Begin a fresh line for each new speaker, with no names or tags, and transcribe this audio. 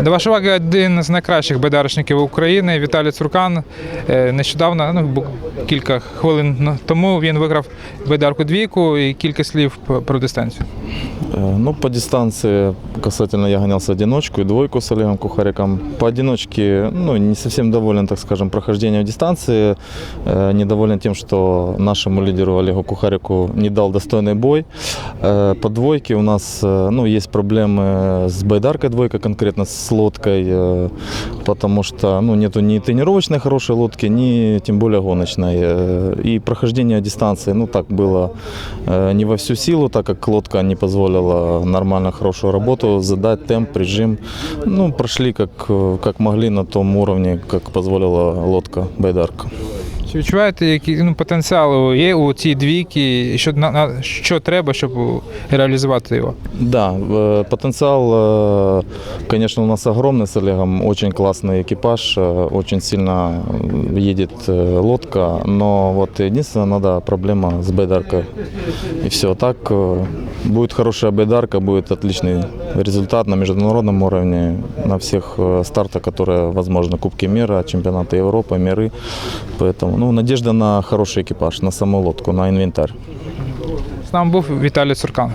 До вашої уваги один з найкращих байдарочників України Віталій Цуркан. Е, Нещодавно, ну, бу- кілька хвилин ну, тому він виграв байдарку двійку і кілька слів про- про дистанцію.
Э, Ну, по дистанции касательно я гонялся одиночку и двойку с Олегом Кухариком. Поодиночке, ну, не совсем доволен, так скажем, прохождением дистанции. Э, Недоволен тем, что нашему лидеру Олегу Кухарику не дал достойный бой. Э, По двойке у нас, э, ну, есть проблемы с байдаркой двойка, конкретно с лодкой, э, потому что, ну, нету ни тренировочной хорошей лодки, ни тем более гоночной. Э, И прохождение дистанции, ну, так было э, не во всю силу, так как лодка не позволила нормально хорошую работу задать темп, режим. Ну, прошли как, э, как могли на том уровне, как позволила лодка Байдарка.
Чи відчуваєте, який ну, потенціал є у цій двійки, що, на, на, що треба, щоб реалізувати його?
Да, э, потенциал, э, конечно, у нас огромный с Олегом. Очень классный экипаж, э, очень сильно э, едет э, лодка. Но вот единственное, надо проблема с байдаркой. И все. Так э, будет хорошая байдарка, будет отличный результат на международном уровне, на всех э, стартах, которые возможно. Кубки мира, чемпионаты Европы, миры. Поэтому ну, надежда на хороший экипаж, на саму лодку, на инвентарь.
З нами був Віталій Цуркан.